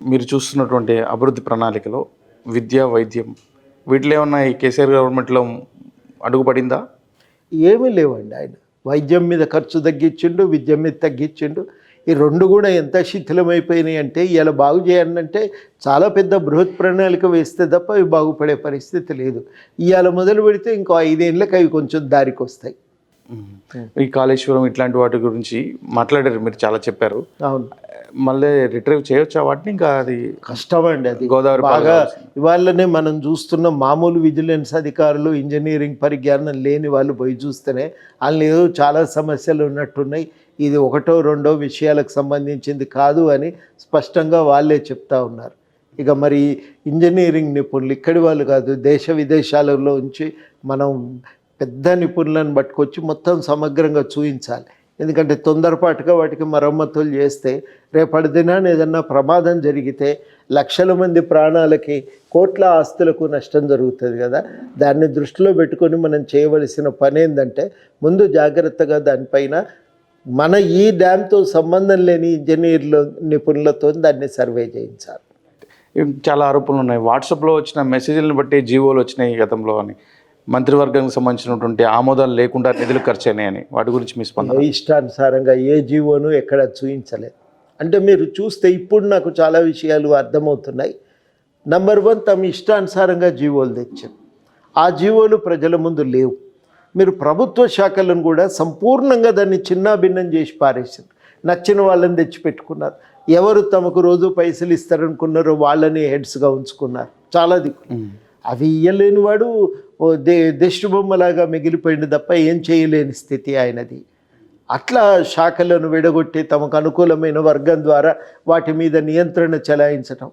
మీరు చూస్తున్నటువంటి అభివృద్ధి ప్రణాళికలో విద్య వైద్యం వీటిలో ఏమన్నా ఈ కేసీఆర్ గవర్నమెంట్లో అడుగుపడిందా? ఏమీ లేవండి ఆయన. వైద్యం మీద ఖర్చు తగ్గించిండు విద్య మీద తగ్గించిండు. ఈ రెండు కూడా ఎంత శిథిలమైపోయినాయి అంటే ఇలా బాగు చేయాలంటే చాలా పెద్ద బృహత్ ప్రణాళిక వేస్తే తప్ప అవి బాగుపడే పరిస్థితి లేదు. ఇవాళ మొదలు పెడితే ఇంకో ఐదేళ్ళకి అవి కొంచెం దారికి వస్తాయి ఈ కాళేశ్వరం ఇట్లాంటి వాటి గురించి మాట్లాడారు మీరు చాలా చెప్పారు. అవును. మళ్ళీ రిట్రీవ్ చేయొచ్చా వాటిని? ఇంకా అది కష్టమండి అది. గోదావరి బాగా ఇవాళనే మనం చూస్తున్న మామూలు విజిలెన్స్ అధికారులు ఇంజనీరింగ్ పరిజ్ఞానం లేని వాళ్ళు పోయి చూస్తేనే వాళ్ళు ఏదో చాలా సమస్యలు ఉన్నట్టున్నాయి. ఇది ఒకటో రెండో విషయాలకు సంబంధించింది కాదు అని స్పష్టంగా వాళ్ళే చెప్తా ఉన్నారు. ఇక మరి ఇంజనీరింగ్ నిపుణులు ఇక్కడి వాళ్ళు కాదు దేశ విదేశాలలో ఉంచి మనం పెద్ద నిపుణులను పట్టుకొచ్చి మొత్తం సమగ్రంగా చూపించాలి ఎందుకంటే తొందరపాటుగా వాటికి మరమ్మతులు చేస్తే రేపటి దినాన్ని ఏదన్నా ప్రమాదం జరిగితే లక్షల మంది ప్రాణాలకి కోట్ల ఆస్తులకు నష్టం జరుగుతుంది కదా. దాన్ని దృష్టిలో పెట్టుకొని మనం చేయవలసిన పని ఏంటంటే ముందు జాగ్రత్తగా దానిపైన మన ఈ డ్యామ్తో సంబంధం లేని ఇంజనీర్లు నిపుణులతో దాన్ని సర్వే చేయించాలి. చాలా ఆరోపణలు ఉన్నాయి. వాట్సాప్లో వచ్చిన మెసేజ్లను బట్టి జీవోలు వచ్చినాయి గతంలో అని. మంత్రివర్గానికి సంబంధించినటువంటి ఆమోదాలు లేకుండా నిధులు ఖర్చు అయినాయని వాటి గురించి మీ స్పందన? ఇష్టానుసారంగా ఏ జీవోను ఎక్కడ చూపించలేదు అంటే మీరు చూస్తే ఇప్పుడు నాకు చాలా విషయాలు అర్థమవుతున్నాయి. నంబర్ వన్ తమ ఇష్టానుసారంగా జీవోలు తెచ్చాం ఆ జీవోలు ప్రజల ముందు లేవు. మీరు ప్రభుత్వ శాఖలను కూడా సంపూర్ణంగా దాన్ని చిన్నాభిన్నం చేసి పారేసారు నచ్చిన వాళ్ళని తెచ్చిపెట్టుకున్నారు. ఎవరు తమకు రోజు పైసలు ఇస్తారనుకున్నారో వాళ్ళని హెడ్స్గా ఉంచుకున్నారు. చాలా దిక్కు అవి ఇయ్యలేని వాడు ఓ దే దిష్టిబొమ్మలాగా మిగిలిపోయింది తప్ప ఏం చేయలేని స్థితి ఆయనది. అట్లా శాఖలను విడగొట్టి తమకు అనుకూలమైన వర్గం ద్వారా వాటి మీద నియంత్రణ చెలాయించటం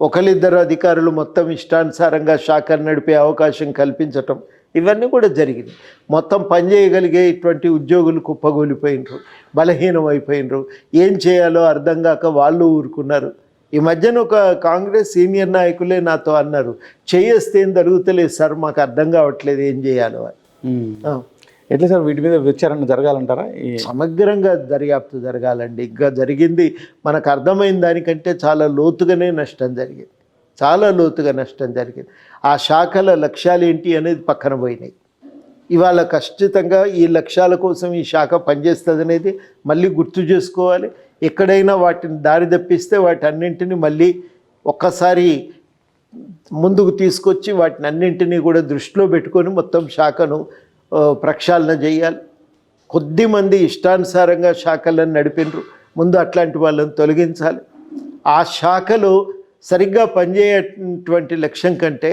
ఒకరిద్దరు అధికారులు మొత్తం ఇష్టానుసారంగా శాఖను నడిపే అవకాశం కల్పించటం ఇవన్నీ కూడా జరిగింది. మొత్తం పనిచేయగలిగే ఇటువంటి ఉద్యోగులు కుప్పగూలిపోయినరు బలహీనం అయిపోయినరు ఏం చేయాలో అర్థం కాక వాళ్ళు ఊరుకున్నారు. ఈ మధ్యన ఒక కాంగ్రెస్ సీనియర్ నాయకులే నాతో అన్నారు చేయేస్తే ఏం జరుగుతలేదు సార్ మాకు అర్థం కావట్లేదు ఏం చేయాలో ఎట్లా సార్ వీటి మీద విచారణ జరగాలంటారా? సమగ్రంగా దర్యాప్తు జరగాలండి. ఇంకా జరిగింది మనకు అర్థమైన దానికంటే చాలా లోతుగానే నష్టం జరిగింది. చాలా లోతుగా నష్టం జరిగింది. ఆ శాఖల లక్ష్యాలు ఏంటి అనేది పక్కన పోయినాయి. ఇవాళ ఖచ్చితంగా ఈ లక్ష్యాల కోసం ఈ శాఖ పనిచేస్తుంది అనేది మళ్ళీ గుర్తు చేసుకోవాలి. ఎక్కడైనా వాటిని దారి తప్పిస్తే వాటి అన్నింటినీ మళ్ళీ ఒక్కసారి ముందుకు తీసుకొచ్చి వాటిని అన్నింటినీ కూడా దృష్టిలో పెట్టుకొని మొత్తం శాఖను ప్రక్షాళన చేయాలి. కొద్దిమంది ఇష్టానుసారంగా శాఖలను నడిపినరు. ముందు అట్లాంటి వాళ్ళని తొలగించాలి. ఆ శాఖలో సరిగ్గా పనిచేయటువంటి లక్ష్యం కంటే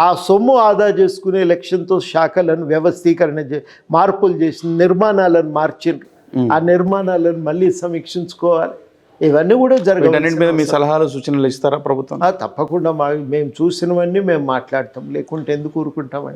ఆ సొమ్ము ఆదా చేసుకునే లక్ష్యంతో శాఖలను వ్యవస్థీకరణ చే మార్పులు చేసి నిర్మాణాలను మార్చిండ్రు ఆ నిర్మాణాలను మళ్ళీ సమీక్షించుకోవాలి. ఇవన్నీ కూడా వీటన్నిటి మీద జరగాలి మీ సలహాలు సూచనలు ఇస్తారా ప్రభుత్వం? తప్పకుండా మా మేము చూసినవన్నీ మేము మాట్లాడతాం. లేకుంటే ఎందుకు ఊరుకుంటామండి?